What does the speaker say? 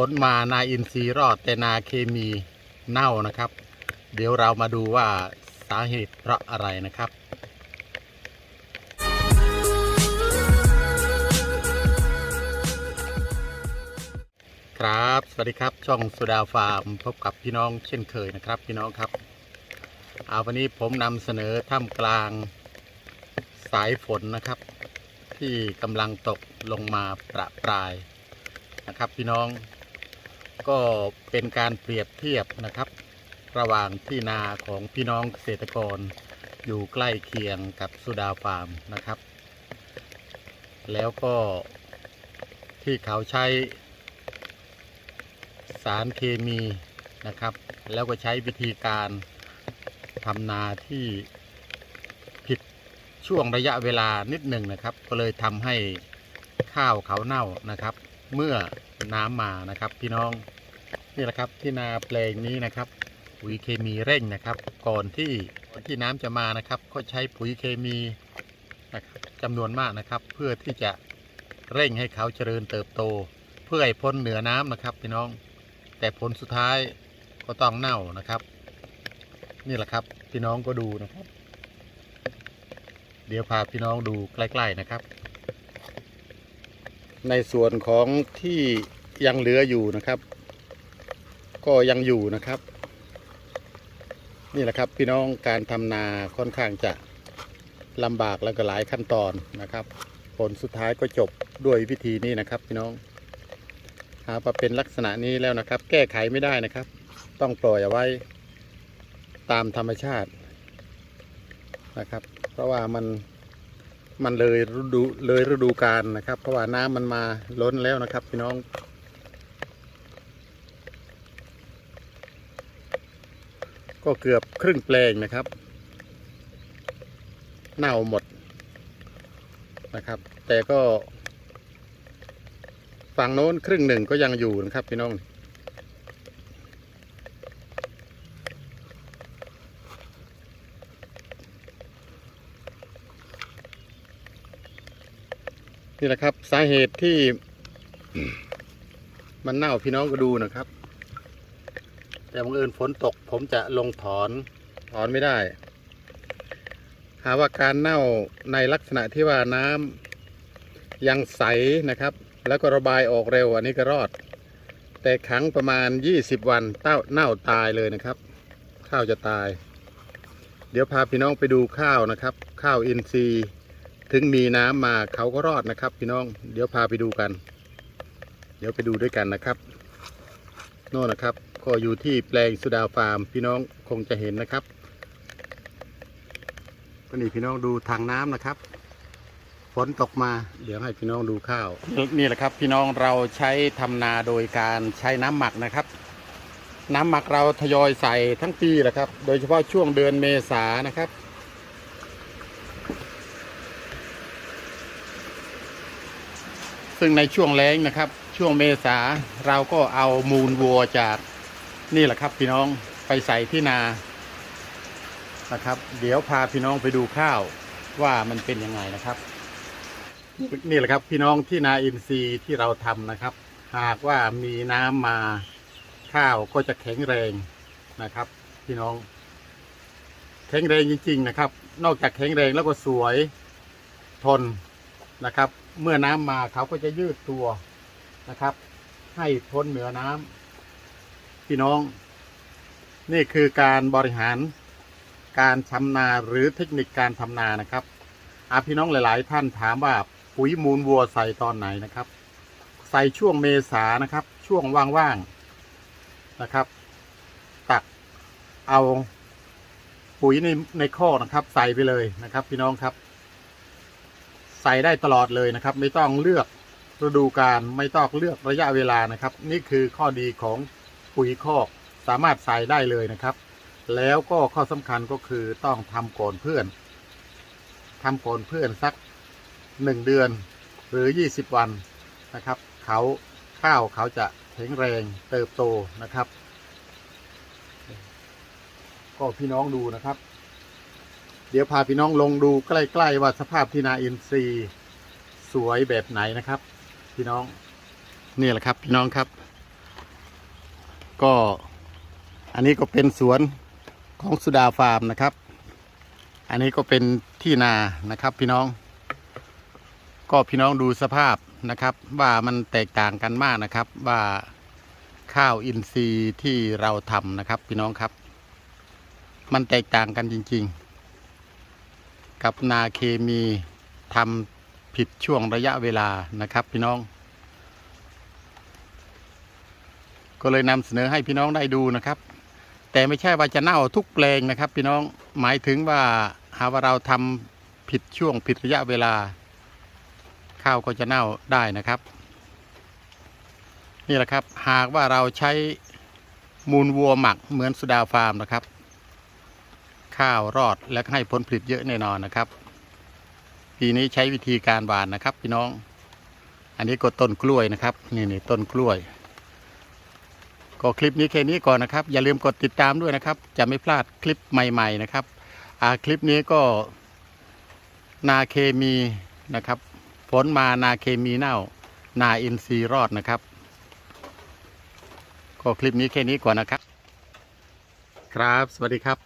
ผลมานาอินทรีย์รอดแต่นาเคมีเน่านะครับ เดี๋ยวเรามาดูว่าสาเหตุเพราะอะไรนะครับครับสวัสดีครับช่องสุดาฟาร์มพบกับพี่น้องเช่นเคยนะครับพี่น้องครับเอาวันนี้ผมนำเสนอท่ามกลางสายฝนนะครับ ที่กำลังตกลงมาประปรายนะครับพี่น้อง ก็เป็นการเปรียบเทียบนะครับ ระหว่างที่นาของพี่น้องเกษตรกร อยู่ใกล้เคียงกับสุดาฟาร์มนะครับ แล้วก็ที่เขาใช้สารเคมีนะครับ แล้วก็ใช้วิธีการทำนาที่ผิดช่วงระยะเวลานิดหนึ่งนะครับ ก็เลยทำให้ข้าวเขาเน่านะครับ เมื่อน้ำมานะครับ พี่น้องนี่แหละครับที่นาแปลงนี้นะครับปุ๋ยเคมีเร่งนะครับ ก่อนที่ที่น้ำจะมานะครับ ก็ใช้ปุ๋ยเคมีนะครับจำนวนมากนะครับ เพื่อที่จะเร่งให้เขาเจริญเติบโต เพื่อให้พ้นเหนือน้ำนะครับ พี่น้อง แต่ผลสุดท้ายก็ต้องเน่านะครับ นี่แหละครับพี่น้องก็ดูนะครับ เดี๋ยวพาพี่น้องดูใกล้ ๆนะครับ ในส่วนของที่ยังเหลืออยู่นะครับ ก็ยังอยู่นะครับ นี่แหละครับพี่น้องการทำนาค่อนข้างจะลำบากแล้วก็หลายขั้นตอนนะครับ ผลสุดท้ายก็จบด้วยวิธีนี้นะครับ พี่น้องหามาเป็นลักษณะนี้แล้วนะครับ แก้ไขไม่ได้นะครับ ต้องปล่อยเอาไว้ตามธรรมชาตินะครับ เพราะว่ามัน มันเลยฤดูเลยฤดูกาลนะครับ เพราะว่าน้ำมันมาล้นแล้วนะครับ พี่น้อง ก็เกือบครึ่งแปลงนะครับ เน่าหมดนะครับ แต่ก็ ฝั่งโน้นครึ่งหนึ่งก็ยังอยู่นะครับ พี่น้อง นี่แหละครับ สาเหตุที่มันเน่าพี่น้องก็ดูนะครับ แต่บังเอิญฝนตก ผมจะลงถอนถอนไม่ได้ หาว่าการเน่าในลักษณะที่ว่าน้ำยังใสนะครับ แล้วก็ระบายออกเร็วอันนี้ก็รอด แต่ขังประมาณ 20 วันเต้าเน่าตายเลยนะครับ ข้าวจะตาย เดี๋ยวพาพี่น้องไปดูข้าวนะครับ ข้าวอินทรีย์ ถึงมีน้ำมาเขาก็รอดนะครับ พี่น้องเดี๋ยวพาไปดูกัน เดี๋ยวไปดูด้วยกันนะครับ โน่นนะครับ ก็อยู่ที่แปลงสุดาฟาร์ม พี่น้องคงจะเห็นนะครับก็นี่พี่น้องดูทางน้ำนะครับฝนตกมาเดี๋ยวให้พี่น้องดูข้าว นี่แหละครับ พี่น้องเราใช้ทำนาโดยการใช้น้ำหมักนะครับ น้ำหมักเราทยอยใส่ทั้งปีแหละครับ โดยเฉพาะช่วงเดือนเมษานะครับ ซึ่งในช่วงแล้งนะครับ ช่วงเมษาเราก็เอามูลวัวจากนี่แหละครับ พี่น้องไปใส่ที่นานะครับ เดี๋ยวพาพี่น้องไปดูข้าวว่ามันเป็นยังไงนะครับ นี่แหละครับพี่น้องที่นาอินทรีย์ที่เราทำนะครับ หากว่ามีน้ำมาข้าวก็จะแข็งแรงนะครับ พี่น้อง แข็งแรงจริง ๆ นะครับ นอกจากแข็งแรงแล้วก็สวยทน นะครับ เมื่อน้ำมาเขาก็จะยืดตัวนะครับ ให้พ้นเหนือน้ำพี่น้อง นี่คือการบริหารการทำนาหรือเทคนิคการทำนานะครับอาพี่น้องหลาย ๆ ท่านถามว่าปุ๋ยมูลวัวใส่ตอนไหนนะครับ ใส่ช่วงเมษานะครับ ช่วงว่าง ๆ นะครับ ตักเอาปุ๋ยในในข้อนะครับ ใส่ไปเลยนะครับ พี่น้องครับ ส่ได้ตลอดเลยนะครับ ไม่ต้องเลือกฤดูกาลไม่ต้องเลือกระยะเวลานะครับ นี่คือข้อดีของปุ๋ยคอกสามารถใส่ได้เลยนะครับ แล้วก็ข้อสำคัญก็คือต้องทำก่อนเพื่อนทำก่อนเพื่อนสักหนึ่งเดือนหรือ 20 วันนะครับ เขาข้าวเขาจะแข็งแรงเติบโตนะครับ ก็พี่น้องดูนะครับ เดี๋ยวพาพี่น้องลงดูใกล้ๆว่าสภาพที่นาอินทรีย์สวยแบบไหนนะครับ พี่น้องนี่แหละครับพี่น้องครับ ก็อันนี้ก็เป็นสวนของสุดาฟาร์มนะครับ อันนี้ก็เป็นที่นานะครับพี่น้อง ก็พี่น้องดูสภาพนะครับ ว่ามันแตกต่างกันมากนะครับว่าข้าวอินทรีย์ที่เราทำนะครับ พี่น้องครับ มันแตกต่างกันจริง ๆ กับนาเคมีทำผิดช่วงระยะเวลานะครับพี่น้อง ก็เลยนำเสนอให้พี่น้องได้ดูนะครับ แต่ไม่ใช่ว่าจะเน่าทุกแปลงนะครับ พี่น้องหมายถึงว่าหาว่าเราทำผิดช่วงผิดระยะเวลา ข้าวก็จะเน่าได้นะครับ นี่แหละครับหากว่าเราใช้มูลวัวหมักเหมือนสุดาฟาร์มนะครับ ข้าวรอดและให้ผลผลิตเยอะแน่นอนนะครับ ปีนี้ใช้วิธีการหวานนะครับ พี่น้อง อันนี้ก็ต้นกล้วยนะครับ นี่นี่ต้นกล้วย ก็คลิปนี้แค่นี้ก่อนนะครับ อย่าลืมกดติดตามด้วยนะครับ จะไม่พลาดคลิปใหม่ ๆ นะครับอาคลิปนี้ก็นาเคมีนะครับฝนมานาเคมีเน่า นาอินทรีย์รอดนะครับ ก็คลิปนี้แค่นี้ก่อนนะครับ ครับ สวัสดีครับ